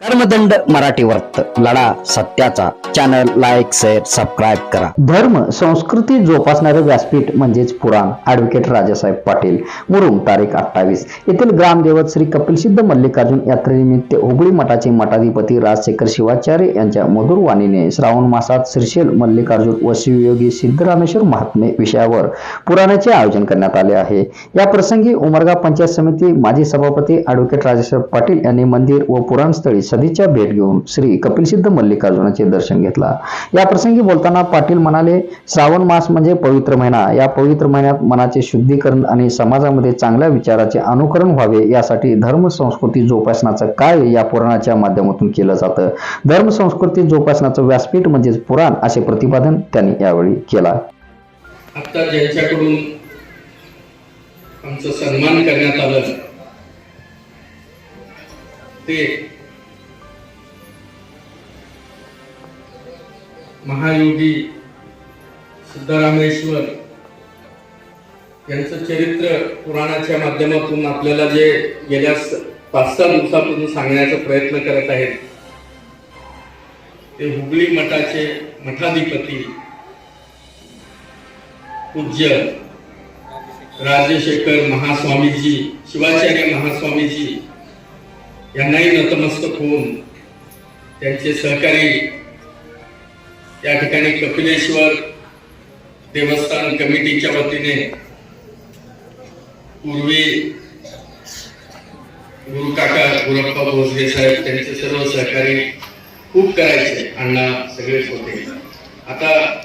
कर्मदंड मराठी वर्त लढा सत्याचा. चॅनल लाईक शेअर सबस्क्राईब करा. धर्म संस्कृती जोपासणारे व्यासपीठ म्हणजेच पुराण. ऍडव्होकेट राजासाहेब पाटील. मुरुम तारीख अठ्ठावीस. येथील ग्रामदेवत श्री कपिलसिद्ध मल्लिकार्जुन यात्रेनिमित्त हुबळी मठाचे मठाधिपती राजशेखर शिवाचार्य यांच्या मधुर वाणीने श्रावण मासात श्रीशैल मल्लिकार्जुन व शिवयोगी सिद्धरामेश्वर महात्मे विषयावर पुराणाचे आयोजन करण्यात आले आहे. या प्रसंगी उमरगा पंचायत समिती माजी सभापती ऍडव्होकेट राजासाहेब पाटील यांनी मंदिर व पुराणस्थळी सदिच्छा भेट घेऊन श्री कपिलसिद्ध मल्लिकार्जुनाचे दर्शन घेतला. या प्रसंगी बोलताना पाटील म्हणाले श्रावण मास म्हणजे पवित्र महिना. या पवित्र महिन्यात मनाचे शुद्धीकरण आणि समाजामध्ये चांगल्या विचाराचे अनुकरण व्हावे यासाठी धर्म संस्कृती जोपासनाचं कार्य या पुराणाच्या माध्यमातून केलं जातं? धर्म संस्कृती जोपासनाचं व्यासपीठ म्हणजेच पुराण असे प्रतिपादन त्यांनी यावेळी केला. आता ज्यांच्याकडून आमचा सन्मान करण्यात आलं ते महायोगी सिद्धरामेश्वर यांचं चरित्र पुराणाच्या माध्यमातून आपल्याला जे गेल्या पाच सहा दिवसापासून सांगण्याचा प्रयत्न करत आहेत ते हुगली मठाचे मठाधिपती पूज्य राजशेखर महास्वामीजी शिवाचार्य महास्वामीजी यांनाही नतमस्तक होऊन त्यांचे सहकारी या ठिकाणी कपिलेश्वर देवस्थान कमिटीच्या वतीने पूर्वी गुरुकाका गुरप्पा भोसले साहेब त्यांचे सर्व सहकारी खूप करायचे अण्णा सगळेच होते. आता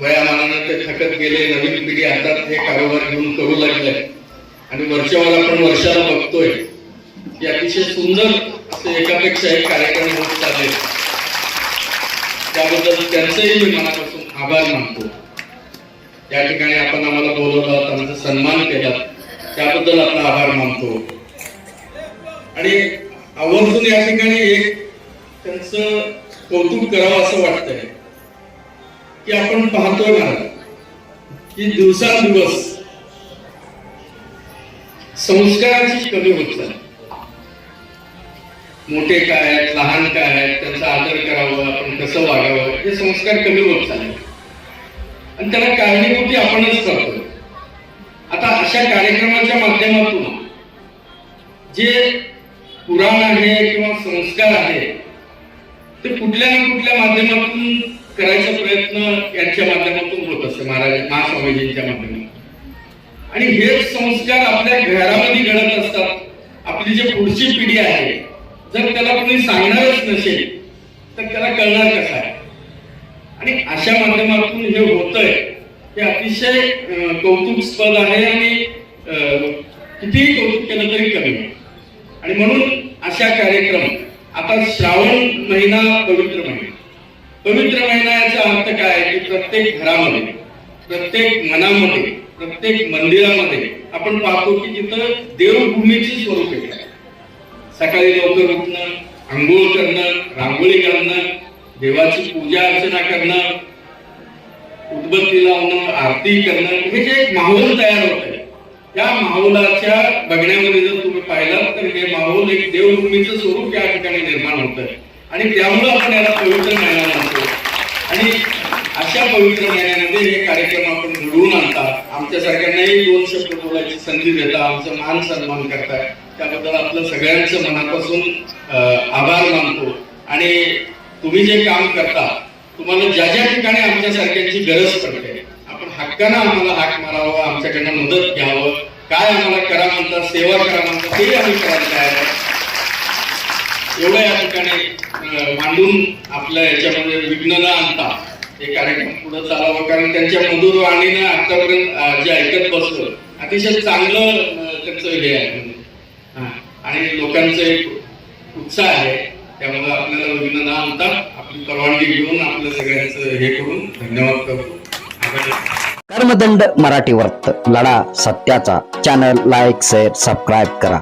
वयामानानं ते थकत गेले नवीन पिढी हातात हे कारोबार घेऊन करू लागले. आणि वरच्यावर आपण वर्षाला बघतोय. की अतिशय सुंदर असे एकापेक्षा एक कार्यक्रम होत चालले. त्याबद्दल त्यांचेही मी मनापासून आभार मानतो. या ठिकाणी आपण आम्हाला बोलवलं आमचा सन्मान केला त्याबद्दल आपला आभार मानतो. आणि आवर्जून या ठिकाणी एक त्यांचं कौतुक करावं असं वाटतंय की आपण पाहतोय ना की दिवसांदिवस संस्काराची कमी होत चालली. मोठे काय आहेत लहान काय आहेत त्यांचा आदर करावं आपण कसं वागावं हे संस्कार कमी होत चालले. आणि त्याला कारणीभूती आपणच करतो. आता अशा कार्यक्रमाच्या माध्यमातून जे पुराण आहे किंवा संस्कार आहे ते कुठल्या ना कुठल्या माध्यमातून करायचा प्रयत्न यांच्या माध्यमातून होत असते महाराज महास्वामीजींच्या माध्यमातून. आणि हेच संस्कार आपल्या घरामध्ये घडत असतात. आपली जी पुढची पिढी आहे जर त्याला कोणी सांगणारच नसेल तर त्याला कळणार कसं आहे? आणि अशा माध्यमातून हे होतंय हे अतिशय कौतुकस्पद आहे आणि अं, कितीही कौतुक केलं तरी कमी. आणि म्हणून अशा कार्यक्रम आता श्रावण महिना पवित्र महिना. पवित्र महिना याचा अर्थ काय आहे? की प्रत्येक घरामध्ये प्रत्येक मनामध्ये प्रत्येक मंदिरामध्ये आपण पाहतो की तिथं देवभूमीचे स्वरूप आहे. सकाळी लवकर उठणं आंघोळ करणं रांगोळी घालणं देवाची पूजा अर्चना करणं उदबत्ती लावणं आरती करणं हे जे एक माहोल तयार होत आहे त्या माहोलाच्या बघण्यामध्ये जर तुम्ही पाहिलं तर हे माहोल एक देवभूमीचं स्वरूप या ठिकाणी निर्माण होत आहे. आणि त्यामुळं आपण याला पवित्र महिना म्हणतो. आणि अशा पवित्र महिन्यामध्ये हे कार्यक्रम आपण घडवून आणतात. आमच्यासारख्यांनाही दोन शब्द बोलायची संधी देता आमचं मान सन्मान करताय त्याबद्दल आपलं सगळ्यांचं मनापासून आभार मानतो. आणि तुम्ही जे काम करता तुम्हाला ज्या ज्या ठिकाणी आमच्यासारख्यांची गरज पडते आपण हक्कानं आम्हाला हाक मारावं आमच्याकडनं मदत घ्यावं काय आम्हाला करा म्हणतात सेवा करा म्हणतात तेही आम्ही करायला तयार आहे एवढं या ठिकाणी मांडून आपल्या याच्यामध्ये विघ्न न आणता हे कार्यक्रम पुढे चालावं कारण त्यांच्या मधुर वाणीनं आतापर्यंत जे ऐकत बसलं अतिशय चांगलं त्यांचं हे आहे. आणि लोकांचं एक उत्साह आहे. त्यामुळे आपल्याला विघ्न न आणता आपली परवानगी घेऊन आपल्या सगळ्यांचं हे करून धन्यवाद करतो. कर्मदंड मराठी वर्त लढा सत्याचा. चॅनल लाईक शेअर सबस्क्राईब करा.